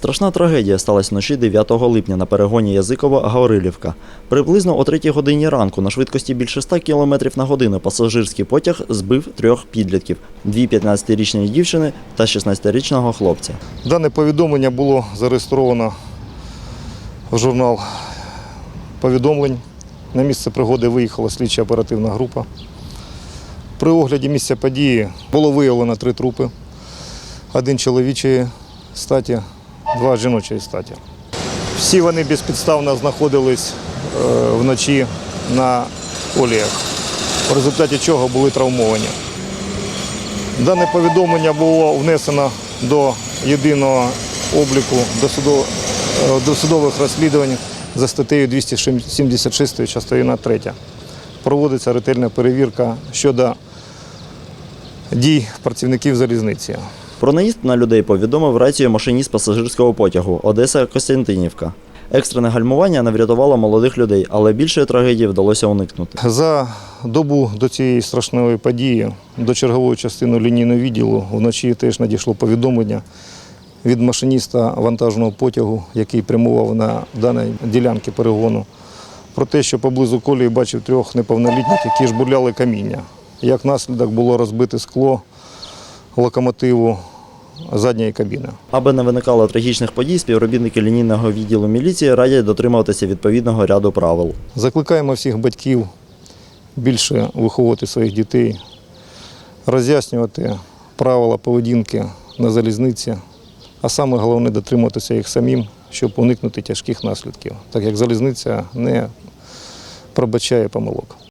Страшна трагедія сталася вночі 9 липня на перегоні Язиково-Гаврилівка. Приблизно о 3 годині ранку на швидкості більше 100 км на годину пасажирський потяг збив трьох підлітків – дві 15-річні дівчини та 16-річного хлопця. Дане повідомлення було зареєстровано в журнал повідомлень. На місце пригоди виїхала слідча оперативна група. При огляді місця події було виявлено три трупи. Один чоловічої статі, два жіночої статі. Всі вони безпідставно знаходились е, вночі на коліях, в результаті чого були травмовані. Дане повідомлення було внесено до єдиного обліку е, досудових розслідувань за статтею 276 частина 3. Проводиться ретельна перевірка щодо дій працівників залізниці. Про наїзд на людей повідомив рацію машиніст пасажирського потягу Одеса Костянтинівка. Екстрене гальмування не врятувало молодих людей, але більшої трагедії вдалося уникнути. За добу до цієї страшної події до чергової частини лінійного відділу вночі теж надійшло повідомлення від машиніста вантажного потягу, який прямував на даній ділянці перегону, про те, що поблизу колії бачив трьох неповнолітніх, які жбурляли каміння. Як наслідок було розбите скло локомотиву задньої кабіни. Аби не виникало трагічних подій, співробітники лінійного відділу міліції радять дотримуватися відповідного ряду правил. Закликаємо всіх батьків більше виховувати своїх дітей, роз'яснювати правила поведінки на залізниці, а саме головне дотримуватися їх самим, щоб уникнути тяжких наслідків, так як залізниця не пробачає помилок.